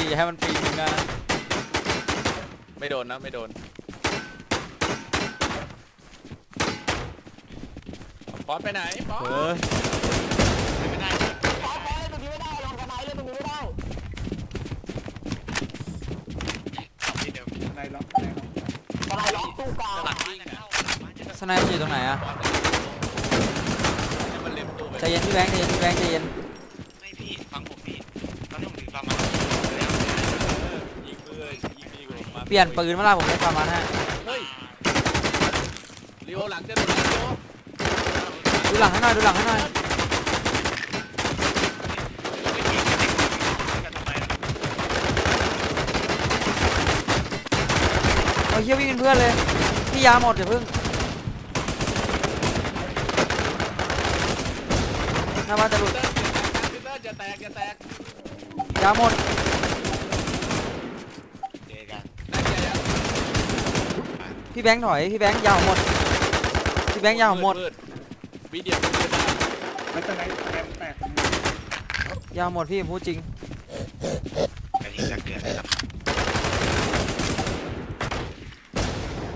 าให้มันปีนมึงนะไม่โดนนะไม่โดนป๊อตไปไหนป๊อตเออไม่ได้ขอขอเล่นตรงนี้ไม่ได้ลงกระไนเล่นตรงนี้ไม่ได้ที่เดิมในล็อกในล็อกกระไนล็อกตู้กลางหลังบ้านจะเข้าหลังบ้านจะเข้าสไนเปอร์อยู่ตรงไหนอะให้มันเล็มตัวไปใจเย็นพี่แบงค์ใจเย็นพี่แบงค์ใจเย็น ไม่พี่ฟังผมพี่ตอนที่ผมถือฟาร์มา ยิงเลยยิงดีกว่าผมมา เปลี่ยนปืนเมื่อไหร่ผมได้ประมาณฮะเฮ้ยลีโอหลังจะโดนลีโอดูหลังให้หน่อยดูหลังให้หน่อยเอาเฮียวิ่งเป็นเพื่อนเลยพี่ยาหมดอย่าเพิ่งหน้าบ้านจะหลุดเตอร์เตอร์จะแตกจะแตกยาหมด เจอกัน นั่นใหญ่อะ พี่แบงค์ถอย พี่แบงค์ยาวหมด พี่แบงค์ยาวหมดดวิดีโอมืดได้แล้วจะไหนแตกแตกยาวหมดพี่ผมพูดจริงกระดิ่งจะเกิดนะครับ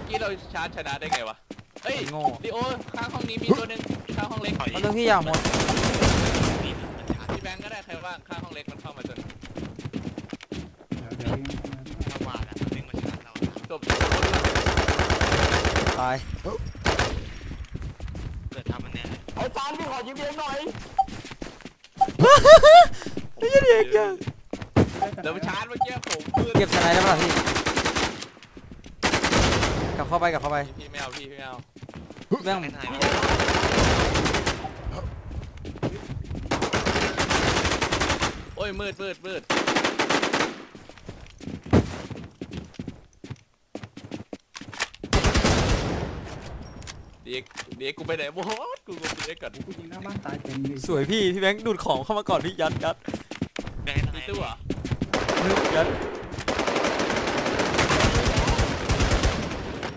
กี้เราชาร์จชนะได้ไงวะ เฮ้ยโง่ลีโอข้างห้องนี้มีตัวหนึ่งข้างห้องเล็กถอยมันเรื่องพี่ยาวหมดนี่มันชาร์จพี่แบงค์ก็ได้ใครว่างข้างห้องเล็กมันเข้ามาจน ตายเกิดทำมันเนี่ยไอ้ฟานพี่ขอยิ้มเลี้ยงหน่อยไอ้เด็กยังเดี๋ยวชาร์จเมื่อกี้ผมมืดเก็บสไนได้ป่ะพี่กลับเข้าไปกลับเข้าไปพี่ไม่เอาพี่ไม่เอาแม่งไม่ถ่ายไม่โอ้ยมืดมืดมืด เด็กเด็กกูไปไหนวะกูกูเด็กก่อนกูยิงหน้าบ้านตายเต็มเลยสวยพี่พี่แบงค์ดูดของเข้ามาก่อนพี่ยัดยัดแบงค์ทำไมมีตู้เหรอยัด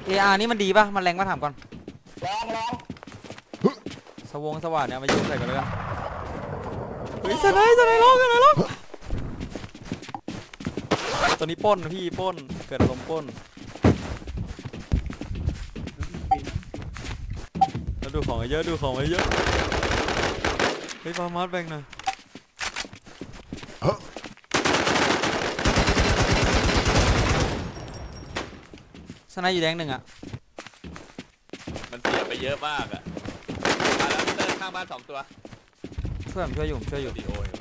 เออาร์นี่มันดีป่ะมันแรงป่ะถามก่อนแรงแรงสวงสว่านเนี่ยมายุ่งใส่กันเลยกันเฮ้ยสไนสไนล็อกสไนล็อกตัวนี้ปล้นพี่ปล้นเกิดอารมณ์ปล้นแล้ว ดูของเยอะดูของเยอะเฮ้ยปามาร์ทแบงค์หน่อยสไนอยู่แดงหนึ่งอะมันเสียไปเยอะมากอะมาแล้วเตอร์ข้างบ้านสองตัว ช่วยผมช่วยอยู่ผมช่วยอยู่ดีโออยู่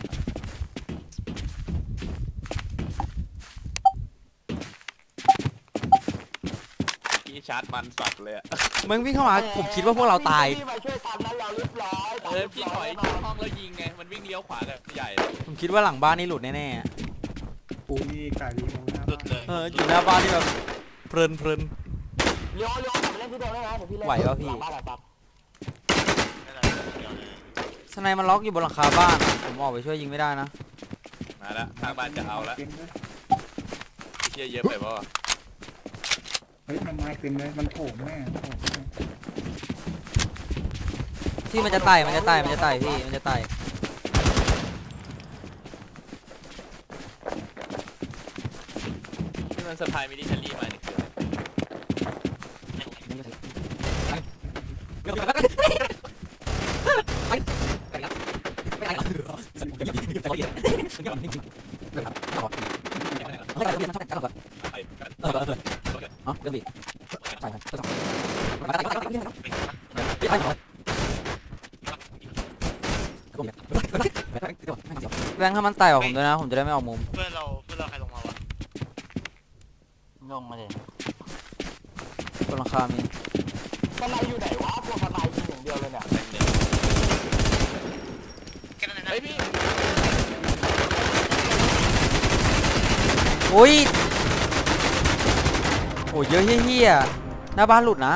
กี้ ชาร์จมันสัตว์เลยอะมึงวิ่งเข้ามาผมคิดว่าพวกเราตาย พี่มาช่วยทันนั้นเราเรียบร้อยเออพี่ถอยจากห้องแล้วยิงไง มันวิ่งเลี้ยวขวากับใหญ่เลยผมคิดว่าหลังบ้านนี่หลุดแน่ปูมีไก่ลีโอหน้าหลุดเลยๆเอออยู่หน้าบ้านนี่แบบเพลินเพลิน โยโย่กลับไปเล่นที่เดิมได้ไหมเดี๋ยวพี่เล่นไหวปะพี่ หลังบ้านหลังบ้านนั่นแหละเดียวเลยสไนมันล็อกอยู่บนหลังคาบ้านอะผมออกไปช่วยยิงไม่ได้นะ มาแล้วทางบ้านจะเอาแล้วเต็มเลยเชี่ยเยอะไปปะวะเฮ้ยมันมาเต็มเลยมันโถมแม่โถมแม่ที่มันจะไต่มันจะไต่มันจะไต่พี่มันจะไต่ที่มันสะพายมินิชันรี่มานี่คืออะไร แบงค์ถ้ามันไต่ออกผมด้วยนะ ผมจะได้ไม่ออกมุม เพื่อนเราเพื่อนเราใครลงมาวะลงมาเลยบนหลังคามีสไนอยู่ไหนวะพวกสไนยิงอย่างเดียวเลยเนี่ยแค่นั้นนะเฮ้ยพี่ อุ้ยโอ้ย เยอะเฮี้ยๆหน้าบ้านหลุดนะ